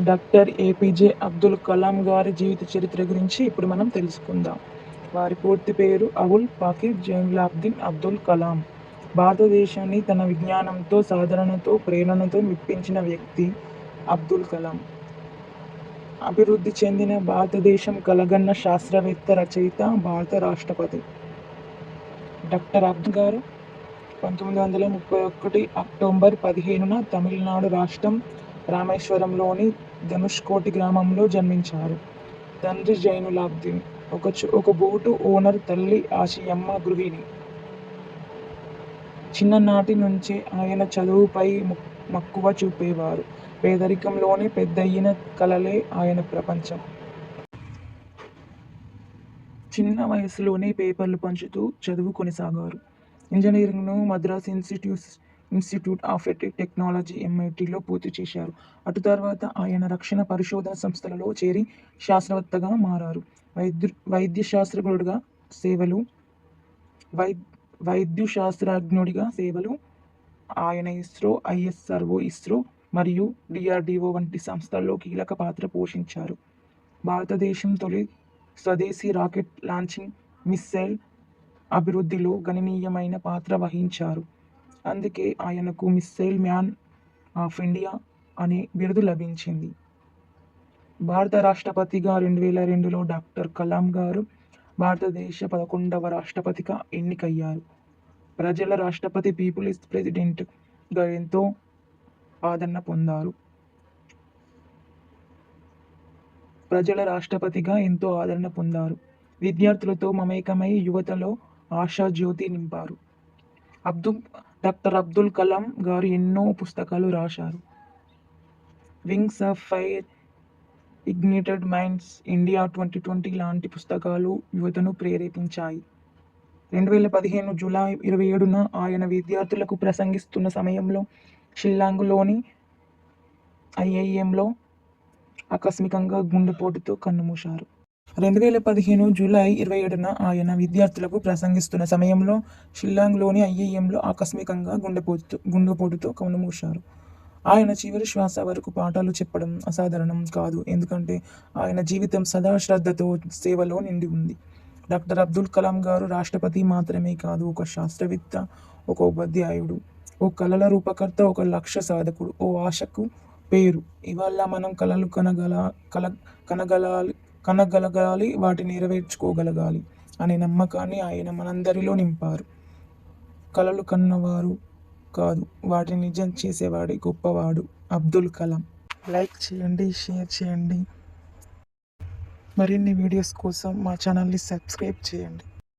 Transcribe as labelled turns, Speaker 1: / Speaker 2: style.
Speaker 1: Doctor APJ Abdul Kalam గారి జీవిత చరిత్ర గురించి ఇప్పుడు మనం తెలుసుకుందాం. వారి పూర్తి పేరు అవుల్ పాకిర్ జైన్లాబ్దిన్ అబ్దుల్ కలాం. భారతదేశాన్ని తన విజ్ఞానంతో సాధనతో ప్రేరణతో మెప్పించిన వ్యక్తి అబ్దుల్ కలాం. అభివృద్ధి చెందిన భారతదేశం కలగన్న శాస్త్రవేత్త రచయిత భారత రాష్ట్రపతి డాక్టర్ అబ్దుల్ గారు పంతొమ్మిది వందల ముప్పై ఒకటి అక్టోబర్ పదిహేనున తమిళనాడు రాష్ట్రం రామేశ్వరంలోని ధనుష్కోటి గ్రామంలో జన్మించారు. తండ్రి జైనులాబ్దీన్ ఒక ఒక బోటు ఓనర్ తల్లి ఆశయమ్మ గృహిణి. చిన్ననాటి నుంచే ఆయన చదువుపై మక్కువ చూపేవారు. పేదరికంలోనే పెద్దయిన కలలే ఆయన ప్రపంచం. చిన్న వయసులోనే పేపర్లు పంచుతూ చదువు కొనసాగారు. ఇంజనీరింగ్ను Madras institute institute of technology ఎంఐటిలో పూర్తి చేశారు. అటు తర్వాత ఆయన రక్షణ పరిశోధన సంస్థలలో చేరి శాస్త్రవేత్తగా మారారు. వైద్యు వైద్య శాస్త్రజ్ఞుడిగా సేవలు వై వైద్య శాస్త్రజ్ఞుడిగా సేవలు ఆయన ఇస్రో ఐఎస్ఆర్ఓ ఇస్రో మరియు డిఆర్డిఓ వంటి సంస్థల్లో కీలక పాత్ర పోషించారు. భారతదేశం తొలి స్వదేశీ రాకెట్ లాంచింగ్ మిస్సైల్ అభివృద్ధిలో గణనీయమైన పాత్ర వహించారు. అందుకే ఆయనకు మిస్సైల్ మ్యాన్ ఆఫ్ ఇండియా అనే బిరుదు లభించింది. భారత రాష్ట్రపతిగా రెండు వేల రెండులో డాక్టర్ కలాం గారు భారతదేశ పదకొండవ రాష్ట్రపతిగా ఎన్నికయ్యారు. ప్రజల రాష్ట్రపతి పీపుల్స్ ప్రెసిడెంట్గా ఎంతో ఆదరణ పొందారు. ప్రజల రాష్ట్రపతిగా ఎంతో ఆదరణ పొందారు. విద్యార్థులతో మమేకమై యువతలో ఆశా జ్యోతి నింపారు. అబ్దుల్ డాక్టర్ అబ్దుల్ కలాం గారు ఎన్నో పుస్తకాలు రాశారు. Wings of fire ignited minds India twenty twenty లాంటి పుస్తకాలు యువతను ప్రేరేపించాయి. రెండు వేల పదిహేను జూలై ఇరవై ఏడున ఆయన విద్యార్థులకు ప్రసంగిస్తున్న సమయంలో షిల్లాంగ్లోని ఐఐఎంలో ఆకస్మికంగా గుండెపోటుతో కన్నుమూశారు. రెండు వేల పదిహేను జూలై ఇరవై ఏడున ఆయన విద్యార్థులకు ప్రసంగిస్తున్న సమయంలో షిల్లాంగ్లోని ఐఏఎంలో ఆకస్మికంగా గుండెపోటుతో గుండెపోటుతో కన్నుమూశారు ఆయన చివరి శ్వాస వరకు పాఠాలు చెప్పడం అసాధారణం కాదు. ఎందుకంటే ఆయన జీవితం సదా శ్రద్ధతో సేవలో నిండి ఉంది. డాక్టర్ అబ్దుల్ కలాం గారు రాష్ట్రపతి మాత్రమే కాదు ఒక శాస్త్రవేత్త ఒక ఉపాధ్యాయుడు ఓ కళల రూపకర్త ఒక లక్ష్య సాధకుడు ఓ ఆశకు పేరు. ఇవాళ మనం కళలు కనగల కల కనగలాలి కనగలగాలి వాటిని నెరవేర్చుకోగలగాలి అనే నమ్మకాన్ని ఆయన మనందరిలో నింపారు. కలలు కన్నవారు కాదు వాటిని నిజం చేసేవాడే గొప్పవాడు అబ్దుల్ కలాం. లైక్ చేయండి షేర్ చేయండి. మరిన్ని వీడియోస్ కోసం మా ఛానల్ని సబ్స్క్రైబ్ చేయండి.